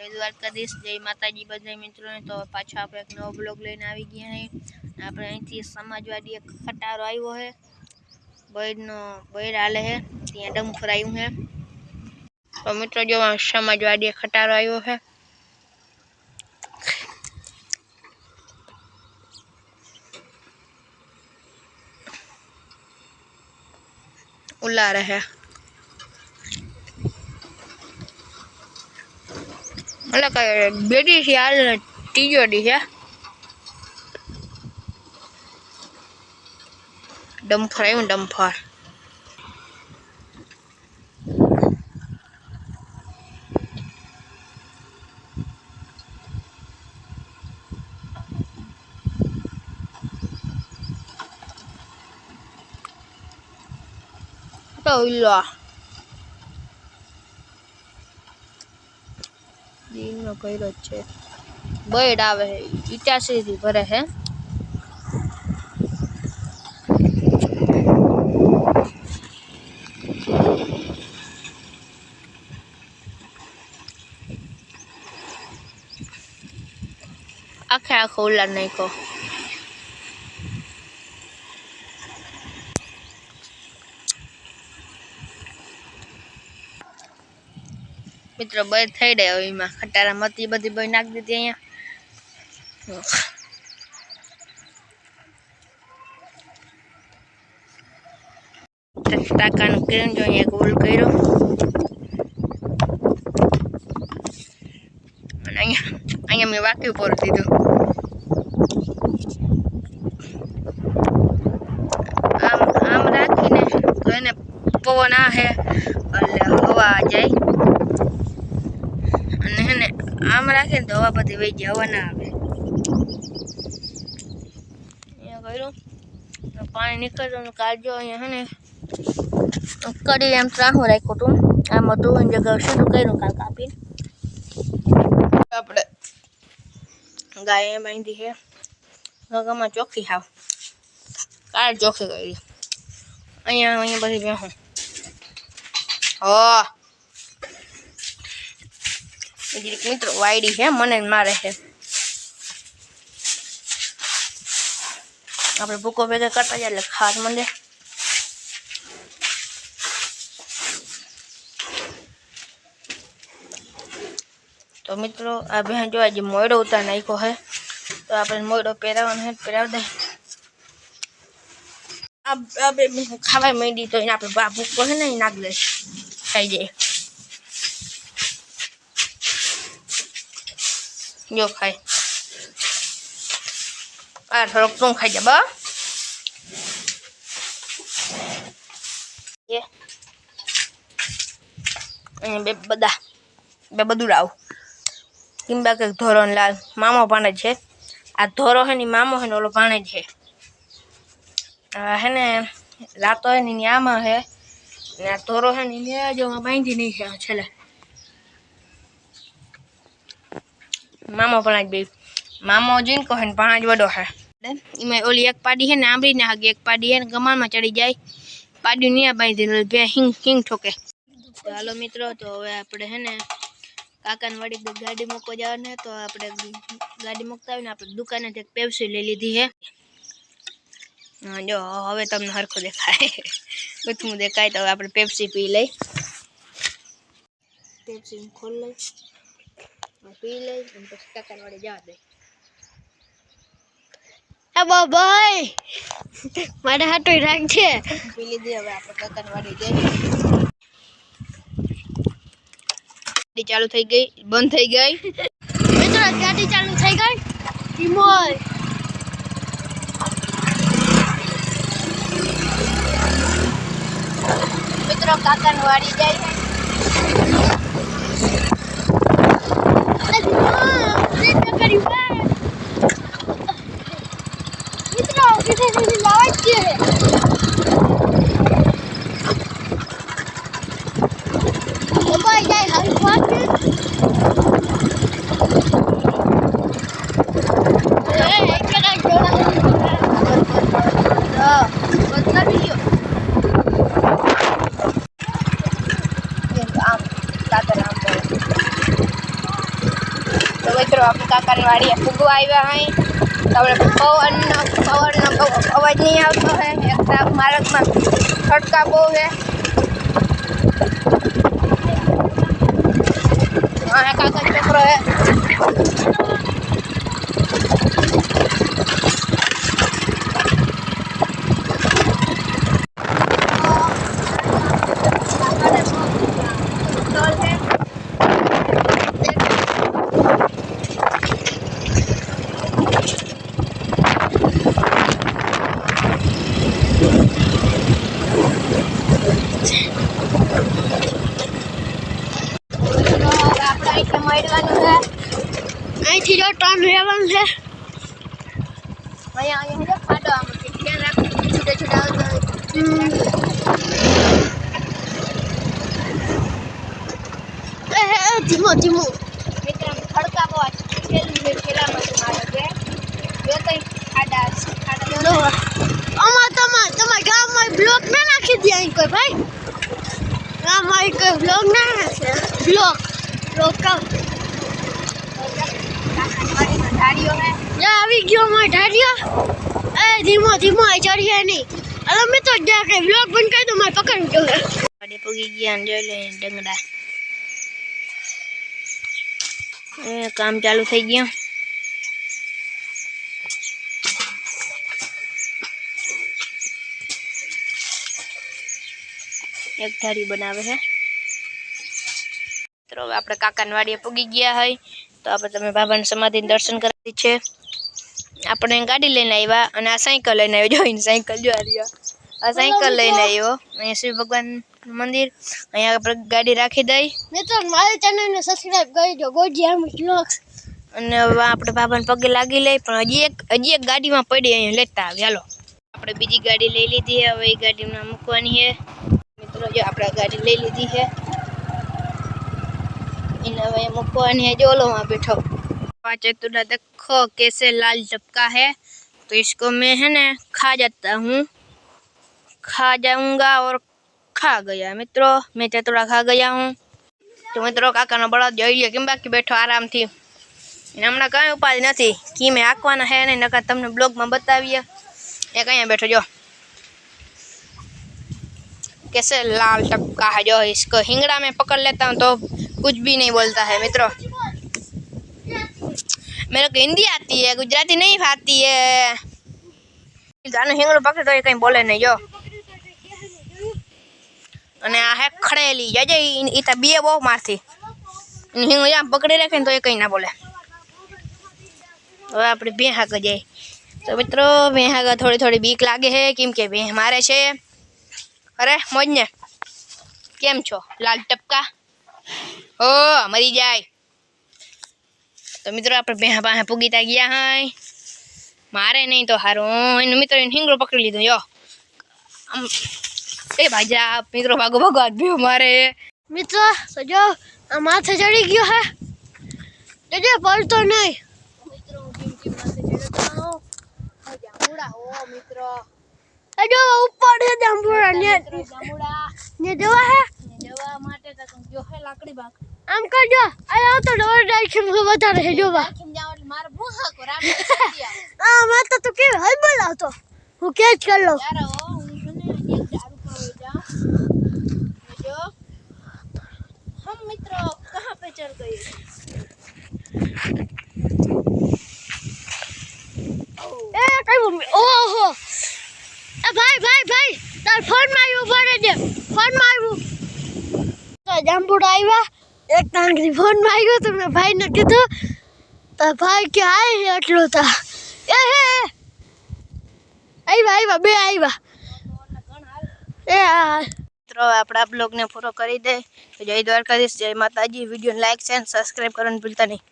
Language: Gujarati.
જય દ્વારકાધીશ જય માતાજી બધા મિત્રોને તો પાછો આપણે એક નવો બ્લોગ લઈને આવી ગયા હે આપણે અહીંથી સમાજવાદી એક ખટારો આવ્યો હે બૈરનો બૈર હાલે હે ત્યાં ડમ્ફર આવ્યું હે તો મિત્રો જો આ સમાજવાદી એક ખટારો આવ્યો હે ઉલ્લા રહે એટલે કે બેટી છે હાલ ત્રીજો ડી છે ડમફર આવ્યું ડમફર Trời ơi દીનનો કર્યો જ છે બર્ડ આવે છે ઇટાસીથી ભરે છે આખે આખો ઉલાર નાખ્યો મિત્રો બે થઈ રહ્યો એમાં. ખટારા મતી બધી બધી નાખી દીધી અહીંયા. ટાકાનું કિરણ જો અહીંયા ગોલ કર્યો. અને અહીંયા અહીંયા મેં વાક્યું પર દીધું. આમ આમ રાખીને એને પવન આહે, એટલે હવા જાય. હે આમ રાખે ને તો હવા બધી વહી જાય હવા ના આવે. અહીંયા કર્યું. પાણી નીકળતું કાઢજો અહીંયા, હે ને. કરી એમ ત્રાહું રાખ્યું હતું. આમ હતું એની જગ્યાએ સીધું કર્યું કાલ કાપીને. આપણે ગાય બાંધી છે. ગગામાં ચોખ્ખી હાવ. કાળ ચોખ્ખી કરી. અહીંયા અહીંયા બધી બેહું. હા. એક મિત્રો વાયડી છે મને જ મારે છે આપણે ભૂકો ભેગા કરતા જાય એટલે ખાસ મંદે તો મિત્રો આ બહેન જો આજે મોયડો ઉતાર નાખ્યો છે તો આપણે મોયડો પહેરાવવાનો છે પહેરાવી દે આ આ બે બહેન ખાવા માંડી તો એને આપણે બા ભૂકો છે ને એ નાખ દઈશ ખાઈ જાય જો ખાય આ થોડોક તું ખાઈ જા બા બે બધા બે બધું લાવ કિંબા કંઈક ધોરો ને લાલ મામો ભાણે છે આ ધોરો હે ને મામો હે ને ઓલો ભાણે છે હે ને રાતો હે ને આમાં હે ને આ ધોરો હે ને જો બાંધી નહીં છે છેલ્લે મામો પણ બે મામો જીન કહે ને પાંચ વડો હે એમાં ઓલી એક પાડી હે ને આંબળી ને હાગી એક પાડી હે ને ગમાણમાં ચડી જાય પાડી નહીં બાંધી બે હિંગ હિંગ ઠોકે તો હાલો મિત્રો તો હવે આપણે હે ને કાકાને વળી ગાડી મૂકવા જવાનું તો આપણે ગાડી મૂકતા આવીને આપણે દુકાને એક પેપ્સી લઈ લીધી હે હા જો હવે તમને હરખું દેખાય બધું દેખાય તો હવે આપણે પેપ્સી પી લઈ પેપ્સી ખોલ લઈ પી લઈ અને પછી કાકાને વળી જવા દે હે બાબાઈ મારે હાટો રાખજે પી લીધી હવે આપણે કાકાને વાડી જઈ ગાડી ચાલુ થઈ ગઈ બંધ થઈ ગઈ મિત્રો ગાડી ચાલુ થઈ ગઈ ઈમોય મિત્રો કાકાને વાડી જાય મિત્રો આપણે કાકાની વાડીએ ફૂગવા આવ્યા અહીં તમને પવનનો પવનનો બહુ અવાજ નહીં આવતો હે એકદમ માર્ગમાં ખડકા બહુ છે હા કાકા છોકરો હે અહીંથી મળવાનું છે. અહીંથી જો ટર્ન લેવાનું છે. અહીંયા અહીંયા ખાડો આમ ધ્યાન છૂટા છૂટા આવતા ધીમો ધીમો મિત્ર ખડકા બહુ આ છેલ્લું છે છેલ્લામાં મારે છે. જો કંઈ ખાડા ખાડા આમાં તમાર તમારા ગામમાં બ્લોક ના નાખી દે અહીં કોઈ ભાઈ? ગામમાં કોઈ બ્લોક ના નાખે? બ્લોક. જે આવી ગયો મારો ઢારિયો એ ધીમો ધીમો એ ચડીએ નહીં. હવે મેં તો જ્યાં કે બ્લોક બંધ કરી દો મારે પકડી પૂગી ગયા ને જોઈ લે ડંગડા. એ કામ ચાલુ થઈ ગયું. એક ધારી બનાવે છે. મિત્રો આપણે કાકાનવાડીએ પૂગી ગયા હોય તો આપણે તમે બાબાને સમાધિને દર્શન કરાવી છે. આપણે ગાડી લઈને આવ્યા અને આ સાયકલ લઈને આવ્યો. જોઈને સાયકલ જો આ આ સાયકલ લઈને આવ્યો. અહીંયા શિવ ભગવાન મંદિર. અહીંયા આપણે ગાડી રાખી દઈ. મિત્રો મારી ચેનલને સબસ્ક્રાઇબ કરી દો. ગોજી બ્લોગ્સ અને હવે આપણે બાબાને પગે લાગી લઈ પણ હજી એક હજી એક ગાડીમાં પડી અહીંયા લેતા આવી. હાલો. આપણે બીજી ગાડી લઈ લીધી હવે એ ગાડીમાં મૂકવાની છે મિત્રો જો આપણે ગાડી લઈ લીધી છે એને હવે મૂકવાની है जो लो वहाँ बैठो चतुरा देखो कैसे लाल टपका है तो इसको मैं है ना खा जाता हूँ खा जाऊंगा और खा गया मित्रों मैं चतुरा खा गया हूँ તો મિત્રો કાકાનો બળદ જોઈ લે કેમ બાકી બેઠો આરામથી એને હમણાં કાંઈ ઉપાધિ નથી કી મેં આંકવાના હે નહીં નકર તમને બ્લોગમાં બતાવીએ એ કઅહીંયા બેઠો જો कैसे लाल टपका है जो इसको हिंगड़ा में पकड़ लेता हूँ तो कुछ भी नहीं बोलता है मित्रों मेरे को हिंदी आती है गुजराती नहीं आती है ગાનું હિંગડું પકડે તો એ કંઈ બોલે નહીં જો અને આ હે ખડેલી જજે ઈ તો બે બહુ મારથી અને હિંગડું આમ પકડી રાખે ને તો એ કંઈ ના બોલે હવે આપણે બે હાક જઈએ તો મિત્રો બે હાક થોડી થોડી બીક લાગે છે કેમ કે બે મારે છે અરે મોજ ને કેમ છો લાલ ટપકા ઓ મરી જાય. તો મિત્રો આપણે બે પાસે પૂગીતા ગયા હાય મારે નહીં તો હારું. એનો મિત્રો એને હિંગળો પકડી લીધો. યો. આમ એ ભાજા મિત્રો ભાગો ભાગો હાથ ભીઓ મારે. મિત્રો સજો આ માથે ચડી ગયો હે. જજે પડતો નહીં. એ જો ઉપર છે જાંબુડા ને ને જોવા હે? જવા માટે તો જો હે લાકડી બાક આમ કરજો અરે આ તો ડબલ ડાયરેક્શન માં વધારે જો બા મારે ભૂખા કો રામ આ માં તો તું કે હલ બોલાવતો હું કે જ કર લઉં યાર હું મને એક દારૂ પાવ જા જો હમ મિત્રો કહા પે ચલ ગઈ એ કઈ ઓહો એ ભાઈ ભાઈ ભાઈ તાર ફોન માં આવ્યું પડે છે ફોન માં આવ્યું જાંબુડા આવ્યા એક ટાંગરી ફોન માં આવ્યો તો મેં ભાઈને કીધું તો ભાઈ કે આય એટલું તા એ હે એ. આવ્યા આવ્યા બે આવ્યા એ આ મિત્રો હવે આપણે આ બ્લોગને પૂરો કરી દે તો જય દ્વારકાધીશ જય માતાજી વિડીયો લાઈક છે સબસ્ક્રાઈબ કરવાનું ભૂલતા નહીં